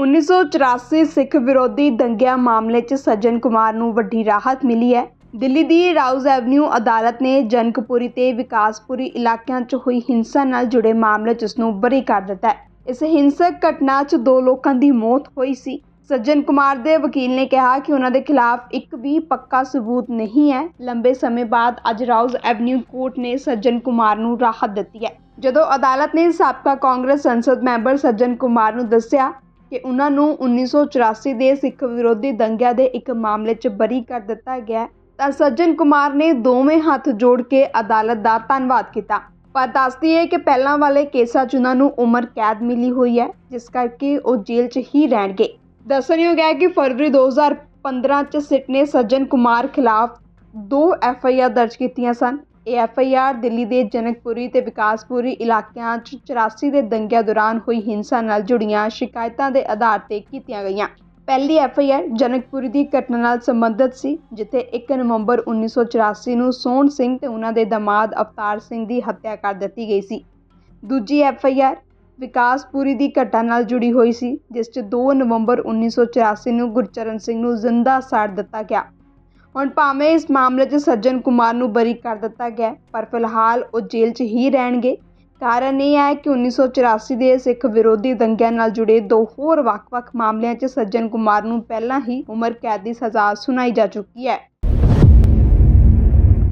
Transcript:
1984 ਸਿੱਖ ਵਿਰੋਧੀ ਦੰਗਿਆਂ ਮਾਮਲੇ 'ਚ ਸੱਜਣ ਕੁਮਾਰ ਨੂੰ ਵੱਡੀ ਰਾਹਤ ਮਿਲੀ ਹੈ। ਦਿੱਲੀ ਦੀ ਰਾਉਜ਼ ਐਵਨਿਊ ਅਦਾਲਤ ਨੇ ਜਨਕਪੁਰੀ ਤੇ ਵਿਕਾਸਪੁਰੀ ਇਲਾਕਿਆਂ 'ਚ ਹੋਈ ਹਿੰਸਾ ਨਾਲ ਜੁੜੇ ਮਾਮਲੇ 'ਚ ਉਸ ਨੂੰ ਬਰੀ ਕਰ ਦਿੱਤਾ ਹੈ। ਇਸ ਹਿੰਸਕ ਘਟਨਾ 'ਚ ਦੋ ਲੋਕਾਂ ਦੀ ਮੌਤ ਹੋਈ ਸੀ। ਸੱਜਣ ਕੁਮਾਰ ਦੇ ਵਕੀਲ ਨੇ ਕਿਹਾ ਕਿ ਉਹਨਾਂ ਦੇ ਖਿਲਾਫ ਇੱਕ ਵੀ ਪੱਕਾ ਸਬੂਤ ਨਹੀਂ ਹੈ। ਲੰਬੇ ਸਮੇਂ ਬਾਅਦ ਅੱਜ ਰਾਊਜ਼ ਐਵਨਿਊ ਕੋਰਟ ਨੇ ਸੱਜਣ ਕੁਮਾਰ ਨੂੰ ਰਾਹਤ ਦਿੱਤੀ ਹੈ। ਜਦੋਂ ਅਦਾਲਤ ਨੇ ਸਾਬਕਾ ਕਾਂਗਰਸ ਸੰਸਦ ਮੈਂਬਰ ਸੱਜਣ ਕੁਮਾਰ ਨੂੰ ਦੱਸਿਆ ਕਿ ਉਨ੍ਹਾਂ ਨੂੰ 1984 ਦੇ ਸਿੱਖ ਵਿਰੋਧੀ ਦੰਗਿਆਂ ਦੇ ਇੱਕ ਮਾਮਲੇ 'ਚ ਬਰੀ ਕਰ ਦਿੱਤਾ ਗਿਆ ਤਾਂ ਸੱਜਣ ਕੁਮਾਰ ਨੇ ਦੋਵੇਂ ਹੱਥ ਜੋੜ ਕੇ ਅਦਾਲਤ ਦਾ ਧੰਨਵਾਦ ਕੀਤਾ। ਪਰ ਦੱਸਦੀ ਹੈ ਕਿ ਪਹਿਲਾਂ ਵਾਲੇ ਕੇਸਾਂ 'ਚ ਉਹਨਾਂ ਨੂੰ ਉਮਰ ਕੈਦ ਮਿਲੀ ਹੋਈ ਹੈ, ਜਿਸ ਕਰਕੇ ਉਹ ਜੇਲ੍ਹ 'ਚ ਹੀ ਰਹਿਣਗੇ। ਦੱਸਣਯੋਗ ਹੈ ਕਿ ਫਰਵਰੀ 2015 'ਚ ਸਿਟ ਨੇ ਸੱਜਣ ਕੁਮਾਰ ਖਿਲਾਫ ਦੋ ਐਫ ਆਈ ਆਰ ਦਰਜ ਕੀਤੀਆਂ ਸਨ। ਐਫ ਆਈ ਆਰ ਦਿੱਲੀ ਦੇ ਜਨਕਪੁਰੀ ਤੇ ਵਿਕਾਸਪੁਰੀ ਇਲਾਕਿਆਂ 'ਚ 84 ਦੇ ਦੰਗਿਆਂ ਦੌਰਾਨ ਹੋਈ ਹਿੰਸਾ ਨਾਲ ਜੁੜੀਆਂ ਸ਼ਿਕਾਇਤਾਂ ਦੇ ਆਧਾਰ ਤੇ ਕੀਤੀਆਂ ਗਈਆਂ। ਪਹਿਲੀ ਐਫ ਆਈ ਆਰ ਜਨਕਪੁਰੀ ਦੀ ਘਟਨਾ ਨਾਲ ਸੰਬੰਧਿਤ ਸੀ, ਜਿੱਥੇ 1 ਨਵੰਬਰ 1984 ਨੂੰ ਸੋਹਣ ਸਿੰਘ ਤੇ ਉਹਨਾਂ ਦੇ ਦਮਾਦ ਅਵਤਾਰ ਸਿੰਘ ਦੀ ਹੱਤਿਆ ਕਰ ਦਿੱਤੀ ਗਈ ਸੀ। ਦੂਜੀ ਐਫ ਆਈ ਆਰ ਵਿਕਾਸਪੁਰੀ ਦੀ ਘਟਨਾ ਨਾਲ ਜੁੜੀ ਹੋਈ ਸੀ, ਜਿਸ 'ਚ 2 ਨਵੰਬਰ 1984 ਨੂੰ ਗੁਰਚਰਨ ਸਿੰਘ ਨੂੰ ਜ਼ਿੰਦਾ ਸਾੜ ਦਿੱਤਾ ਗਿਆ। ਹੁਣ ਭਾਵੇਂ ਇਸ ਮਾਮਲੇ 'ਚ ਸੱਜਣ ਕੁਮਾਰ ਨੂੰ ਬਰੀ ਕਰ ਦਿੱਤਾ ਗਿਆ ਪਰ ਫਿਲਹਾਲ ਉਹ ਜੇਲ੍ਹ 'ਚ ਹੀ ਰਹਿਣਗੇ। ਕਾਰਨ ਇਹ ਹੈ ਕਿ 1984 ਦੇ ਸਿੱਖ ਵਿਰੋਧੀ ਦੰਗਿਆਂ ਨਾਲ ਜੁੜੇ ਦੋ ਹੋਰ ਵੱਖ-ਵੱਖ ਮਾਮਲਿਆਂ 'ਚ ਸੱਜਣ ਕੁਮਾਰ ਨੂੰ ਪਹਿਲਾਂ ਹੀ ਉਮਰ ਕੈਦ ਦੀ ਸਜ਼ਾ ਸੁਣਾਈ ਜਾ ਚੁੱਕੀ ਹੈ।